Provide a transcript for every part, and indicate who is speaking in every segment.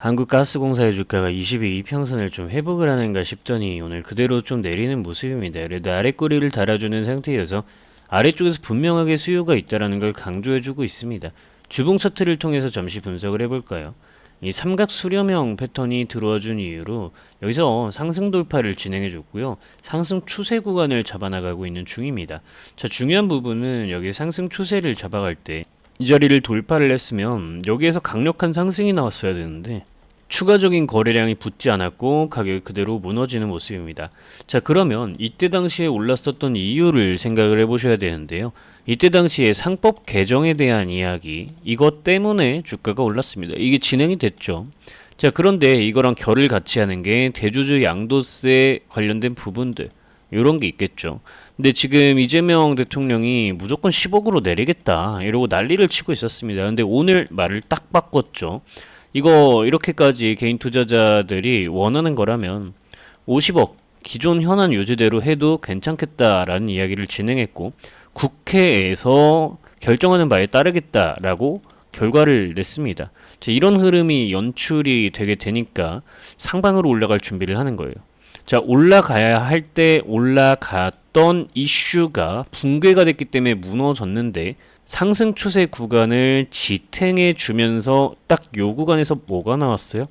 Speaker 1: 한국가스공사의 주가가 22 이평선을 좀 회복을 하는가 싶더니 오늘 그대로 좀 내리는 모습입니다. 그래도 아래꼬리를 달아주는 상태여서 아래쪽에서 분명하게 수요가 있다는 걸 강조해주고 있습니다. 주봉 차트를 통해서 잠시 분석을 해볼까요? 이 삼각 수렴형 패턴이 들어와준 이유로 여기서 상승 돌파를 진행해줬고요. 상승 추세 구간을 잡아나가고 있는 중입니다. 자, 중요한 부분은 여기 상승 추세를 잡아갈 때 이 자리를 돌파를 했으면 여기에서 강력한 상승이 나왔어야 되는데 추가적인 거래량이 붙지 않았고 가격이 그대로 무너지는 모습입니다. 자 그러면 이때 당시에 올랐었던 이유를 생각을 해보셔야 되는데요. 이때 당시에 상법 개정에 대한 이야기 이것 때문에 주가가 올랐습니다. 이게 진행이 됐죠. 자 그런데 이거랑 결을 같이 하는 게 대주주 양도세 관련된 부분들 이런 게 있겠죠. 근데 지금 이재명 대통령이 무조건 10억으로 내리겠다 이러고 난리를 치고 있었습니다. 근데 오늘 말을 딱 바꿨죠. 이거 이렇게까지 개인 투자자들이 원하는 거라면 50억 기존 현안 유지대로 해도 괜찮겠다라는 이야기를 진행했고 국회에서 결정하는 바에 따르겠다라고 결과를 냈습니다. 자, 이런 흐름이 연출이 되게 되니까 상방으로 올라갈 준비를 하는 거예요. 자, 올라가야 할 때 올라갔던 이슈가 붕괴가 됐기 때문에 무너졌는데 상승 추세 구간을 지탱해 주면서 딱 요 구간에서 뭐가 나왔어요?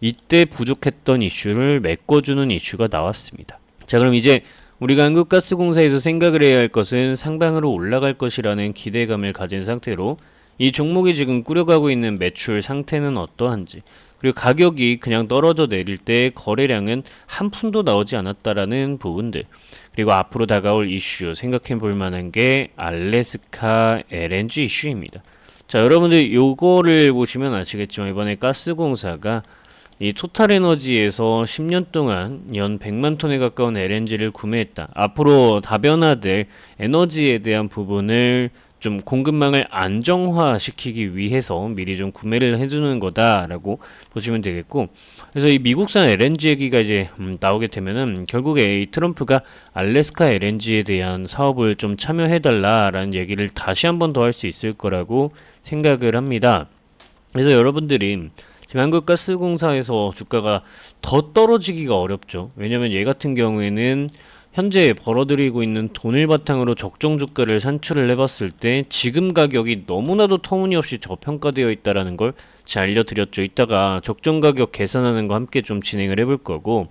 Speaker 1: 이때 부족했던 이슈를 메꿔주는 이슈가 나왔습니다. 자, 그럼 이제 우리가 한국가스공사에서 생각을 해야 할 것은 상방으로 올라갈 것이라는 기대감을 가진 상태로 이 종목이 지금 꾸려가고 있는 매출 상태는 어떠한지 그리고 가격이 그냥 떨어져 내릴 때 거래량은 한 푼도 나오지 않았다라는 부분들 그리고 앞으로 다가올 이슈 생각해 볼 만한 게 알래스카 LNG 이슈입니다. 자 여러분들 요거를 보시면 아시겠지만 이번에 가스공사가 이 토탈 에너지에서 10년 동안 연 100만 톤에 가까운 LNG를 구매했다. 앞으로 다변화될 에너지에 대한 부분을 좀 공급망을 안정화시키기 위해서 미리 좀 구매를 해주는 거다라고 보시면 되겠고 그래서 이 미국산 LNG 얘기가 이제 음, 나오게 되면은 결국에 이 트럼프가 알래스카 LNG에 대한 사업을 좀 참여해달라라는 얘기를 다시 한 번 더 할 수 있을 거라고 생각을 합니다. 그래서 여러분들이 지금 한국가스공사에서 주가가 더 떨어지기가 어렵죠. 왜냐면 얘 같은 경우에는 현재 벌어들이고 있는 돈을 바탕으로 적정 주가를 산출을 해봤을 때 지금 가격이 너무나도 터무니없이 저평가되어 있다라는 걸 제가 알려드렸죠. 이따가 적정 가격 계산하는 거 함께 좀 진행을 해볼 거고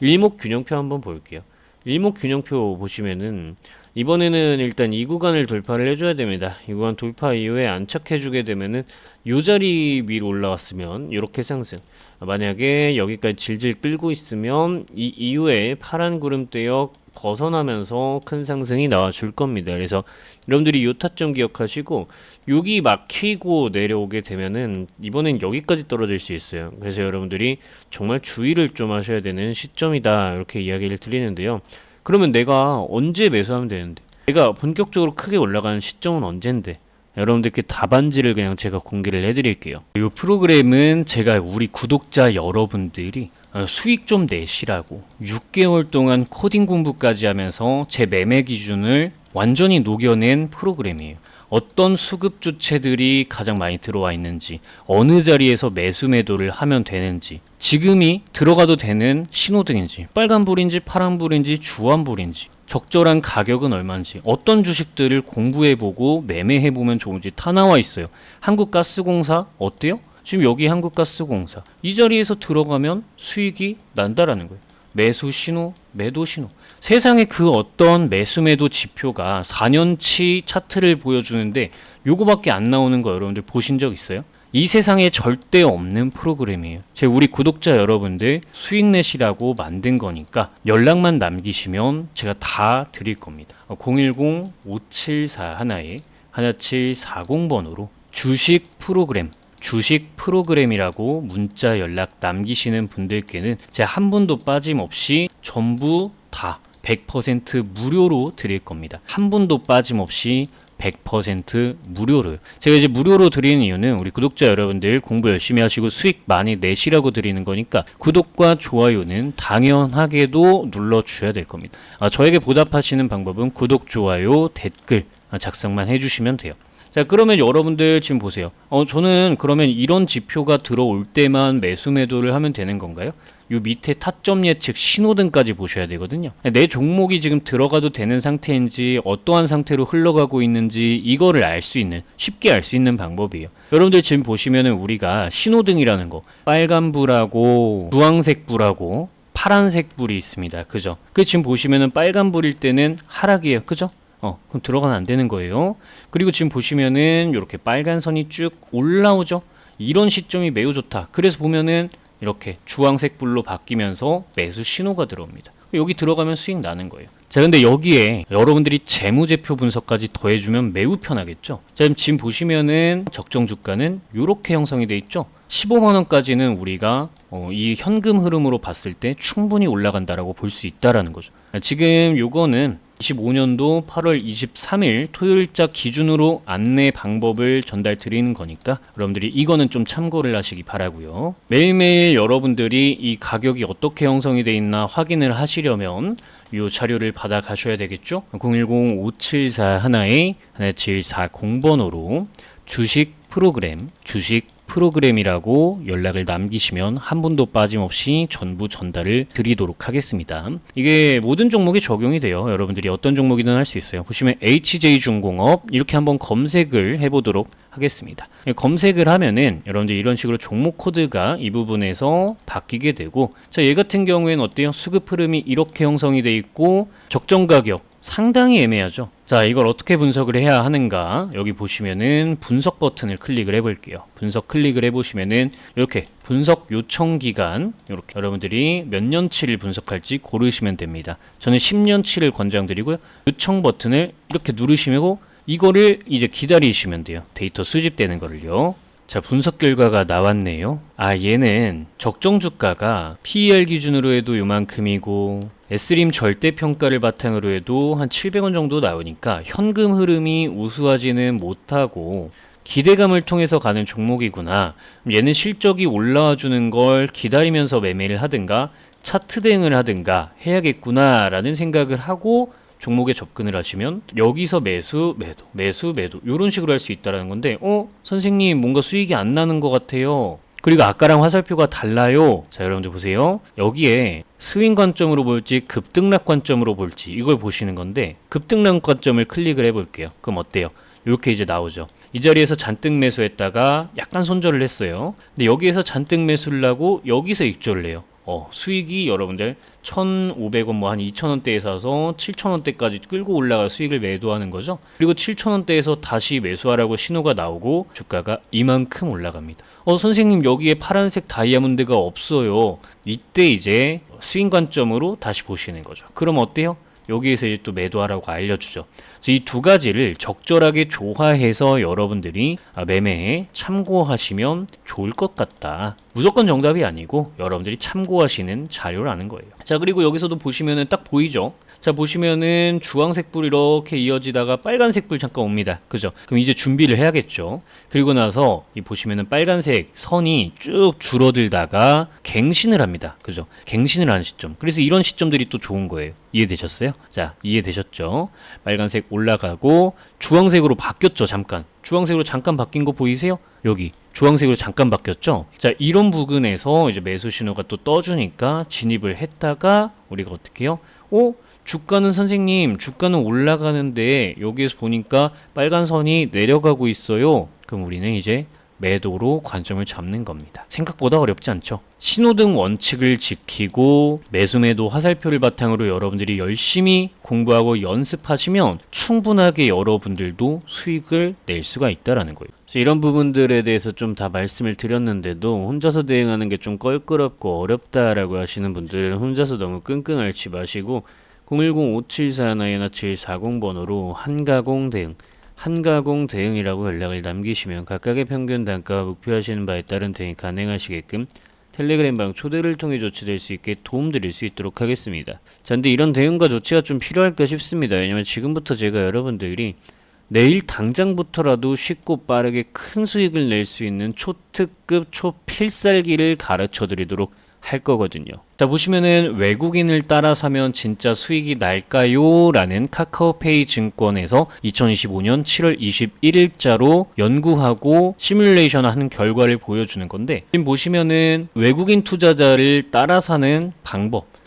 Speaker 1: 일목 균형표 한번 볼게요. 일목 균형표 보시면은 이번에는 일단 이 구간을 돌파를 해줘야 됩니다. 이 구간 돌파 이후에 안착해주게 되면은 요 자리 위로 올라왔으면 이렇게 상승. 만약에 여기까지 질질 끌고 있으면 이 이후에 파란 구름 떼어 벗어나면서 큰 상승이 나와 줄 겁니다. 그래서 여러분들이 요 타점 기억하시고 여기 막히고 내려오게 되면은 이번엔 여기까지 떨어질 수 있어요. 그래서 여러분들이 정말 주의를 좀 하셔야 되는 시점이다. 이렇게 이야기를 드리는데요. 그러면 내가 언제 매수하면 되는데? 내가 본격적으로 크게 올라가는 시점은 언젠데? 여러분들께 답안지를 그냥 제가 공개를 해드릴게요. 이 프로그램은 제가 우리 구독자 여러분들이 어, 수익 좀 내시라고 6개월 동안 코딩 공부까지 하면서 제 매매 기준을 완전히 녹여낸 프로그램이에요. 어떤 수급 주체들이 가장 많이 들어와 있는지, 어느 자리에서 매수 매도를 하면 되는지, 지금이 들어가도 되는 신호등인지, 빨간불인지 파란불인지 주황불인지, 적절한 가격은 얼마인지, 어떤 주식들을 공부해보고 매매해보면 좋은지 다 나와 있어요. 한국가스공사 어때요? 지금 여기 한국가스공사 이 자리에서 들어가면 수익이 난다라는 거예요. 매수 신호, 매도 신호. 세상에 그 어떤 매수 매도 지표가 4년치 차트를 보여주는데 요거밖에 안 나오는 거 여러분들 보신 적 있어요? 이 세상에 절대 없는 프로그램이에요. 제 우리 구독자 여러분들 수익 내시라고 만든 거니까 연락만 남기시면 제가 다 드릴 겁니다. 010-574 하나에 1740번으로 주식 프로그램 주식 프로그램이라고 문자 연락 남기시는 분들께는 제가 한 분도 빠짐없이 전부 다 100% 무료로 드릴 겁니다. 한 분도 빠짐없이 100% 무료로요. 제가 이제 무료로 드리는 이유는 우리 구독자 여러분들 공부 열심히 하시고 수익 많이 내시라고 드리는 거니까 구독과 좋아요는 당연하게도 눌러주셔야 될 겁니다. 아, 저에게 보답하시는 방법은 구독, 좋아요, 댓글 작성만 해주시면 돼요. 자, 그러면 여러분들 지금 보세요. 어, 저는 그러면 이런 지표가 들어올 때만 매수 매도를 하면 되는 건가요? 요 밑에 타점 예측 신호등까지 보셔야 되거든요. 내 종목이 지금 들어가도 되는 상태인지 어떠한 상태로 흘러가고 있는지 이거를 알 수 있는 쉽게 알 수 있는 방법이에요. 여러분들 지금 보시면은 우리가 신호등이라는 거 빨간 불하고 주황색 불하고 파란색 불이 있습니다. 그죠? 그 지금 보시면은 빨간 불일 때는 하락이에요. 그죠? 어, 그럼 들어가면 안 되는 거예요. 그리고 지금 보시면은 이렇게 빨간 선이 쭉 올라오죠. 이런 시점이 매우 좋다. 그래서 보면은 이렇게 주황색 불로 바뀌면서 매수 신호가 들어옵니다. 여기 들어가면 수익 나는 거예요. 자, 근데 여기에 여러분들이 재무제표 분석까지 더해주면 매우 편하겠죠. 자, 지금 보시면은 적정 주가는 이렇게 형성이 돼 있죠. 15만 원까지는 우리가 어, 이 현금 흐름으로 봤을 때 충분히 올라간다라고 볼 수 있다라는 거죠. 자, 지금 요거는 25년도 8월 23일 토요일자 기준으로 안내 방법을 전달 드리는 거니까 여러분들이 이거는 좀 참고를 하시기 바라고요. 매일매일 여러분들이 이 가격이 어떻게 형성이 돼 있나 확인을 하시려면 이 자료를 받아 가셔야 되겠죠. 010-574 하나에 1740번호로 주식 프로그램, 주식 프로그램이라고 연락을 남기시면 한 분도 빠짐없이 전부 전달을 드리도록 하겠습니다. 이게 모든 종목에 적용이 돼요. 여러분들이 어떤 종목이든 할 수 있어요. 보시면 HJ중공업 이렇게 한번 검색을 해보도록 하겠습니다. 검색을 하면은 여러분들 이런 식으로 종목 코드가 이 부분에서 바뀌게 되고 자, 얘 같은 경우에는 어때요? 수급 흐름이 이렇게 형성이 돼 있고 적정 가격 상당히 애매하죠. 자, 이걸 어떻게 분석을 해야 하는가? 여기 보시면은 분석 버튼을 클릭을 해 볼게요. 분석 클릭을 해 보시면은 이렇게 분석 요청 기간 이렇게 여러분들이 몇 년치를 분석할지 고르시면 됩니다. 저는 10년치를 권장드리고요. 요청 버튼을 이렇게 누르시고 이거를 이제 기다리시면 돼요. 데이터 수집되는 거를요. 자, 분석 결과가 나왔네요. 아, 얘는 적정 주가가 PER 기준으로 해도 요만큼이고 S림 절대 평가를 바탕으로 해도 한 700원 정도 나오니까 현금 흐름이 우수하지는 못하고 기대감을 통해서 가는 종목이구나. 얘는 실적이 올라와 주는 걸 기다리면서 매매를 하든가 차트 대응을 하든가 해야겠구나라는 생각을 하고 종목에 접근을 하시면 여기서 매수, 매도, 매수, 매도 이런 식으로 할 수 있다라는 건데 어 선생님 뭔가 수익이 안 나는 것 같아요. 그리고 아까랑 화살표가 달라요. 자 여러분들 보세요. 여기에 스윙 관점으로 볼지 급등락 관점으로 볼지 이걸 보시는 건데 급등락 관점을 클릭을 해볼게요. 그럼 어때요? 이렇게 이제 나오죠. 이 자리에서 잔뜩 매수했다가 약간 손절을 했어요. 근데 여기에서 잔뜩 매수를 하고 여기서 익절을 해요. 어, 수익이 여러분들 1,500원 뭐 한 2,000원대에 사서 7,000원대까지 끌고 올라가 수익을 매도하는 거죠. 그리고 7,000원대에서 다시 매수하라고 신호가 나오고 주가가 이만큼 올라갑니다. 어, 선생님 여기에 파란색 다이아몬드가 없어요. 이때 이제 스윙 관점으로 다시 보시는 거죠. 그럼 어때요? 여기에서 이제 또 매도하라고 알려주죠. 이 두 가지를 적절하게 조화해서 여러분들이 아, 매매에 참고하시면 좋을 것 같다. 무조건 정답이 아니고 여러분들이 참고하시는 자료라는 거예요. 자, 그리고 여기서도 보시면은 딱 보이죠? 자, 보시면은 주황색 불 이렇게 이어지다가 빨간색 불 잠깐 옵니다. 그죠? 그럼 이제 준비를 해야겠죠. 그리고 나서 이 보시면은 빨간색 선이 쭉 줄어들다가 갱신을 합니다. 그죠? 갱신을 하는 시점. 그래서 이런 시점들이 또 좋은 거예요. 이해되셨어요? 자, 이해되셨죠? 빨간색 올라가고 주황색으로 바뀌었죠, 잠깐. 주황색으로 잠깐 바뀐 거 보이세요? 여기 주황색으로 잠깐 바뀌었죠? 자, 이런 부분에서 이제 매수 신호가 또 떠주니까 진입을 했다가 우리가 어떻게 해요? 오, 주가는 선생님, 주가는 올라가는데 여기에서 보니까 빨간 선이 내려가고 있어요. 그럼 우리는 이제 매도로 관점을 잡는 겁니다. 생각보다 어렵지 않죠? 신호등 원칙을 지키고 매수 매도 화살표를 바탕으로 여러분들이 열심히 공부하고 연습하시면 충분하게 여러분들도 수익을 낼 수가 있다라는 거예요. 그래서 이런 부분들에 대해서 좀 다 말씀을 드렸는데도 혼자서 대응하는 게 좀 껄끄럽고 어렵다라고 하시는 분들은 혼자서 너무 끙끙 앓지 마시고 010-5741-1740번호로 한가공 대응 한가공 대응이라고 연락을 남기시면 각각의 평균 단가와 목표하시는 바에 따른 대응이 가능하시게끔 텔레그램 방 초대를 통해 조치될 수 있게 도움드릴 수 있도록 하겠습니다. 자, 근데 이런 대응과 조치가 좀 필요할까 싶습니다. 왜냐면 지금부터 제가 여러분들이 내일 당장부터라도 쉽고 빠르게 큰 수익을 낼 수 있는 초특급 초필살기를 가르쳐 드리도록 할 거거든요. 자 보시면은 외국인을 따라 사면 진짜 수익이 날까요? 라는 카카오페이 증권에서 2025년 7월 21일자로 연구하고 시뮬레이션 하는 결과를 보여주는 건데 지금 보시면은 외국인 투자자를 따라 사는 방법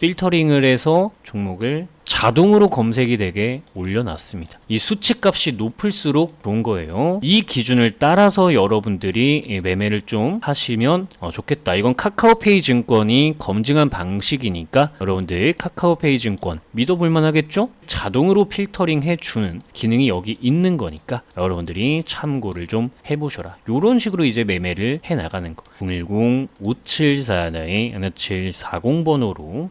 Speaker 1: 필터링을 해서 종목을 자동으로 검색이 되게 올려놨습니다. 이 수치값이 높을수록 좋은 거예요. 이 기준을 따라서 여러분들이 이 매매를 좀 하시면 어, 좋겠다. 이건 카카오페이 증권이 검증한 방식이니까 여러분들 카카오페이 증권 믿어볼 만 하겠죠? 자동으로 필터링 해주는 기능이 여기 있는 거니까 여러분들이 참고를 좀 해보셔라. 이런 식으로 이제 매매를 해나가는 거. 010-5741-1740 번호로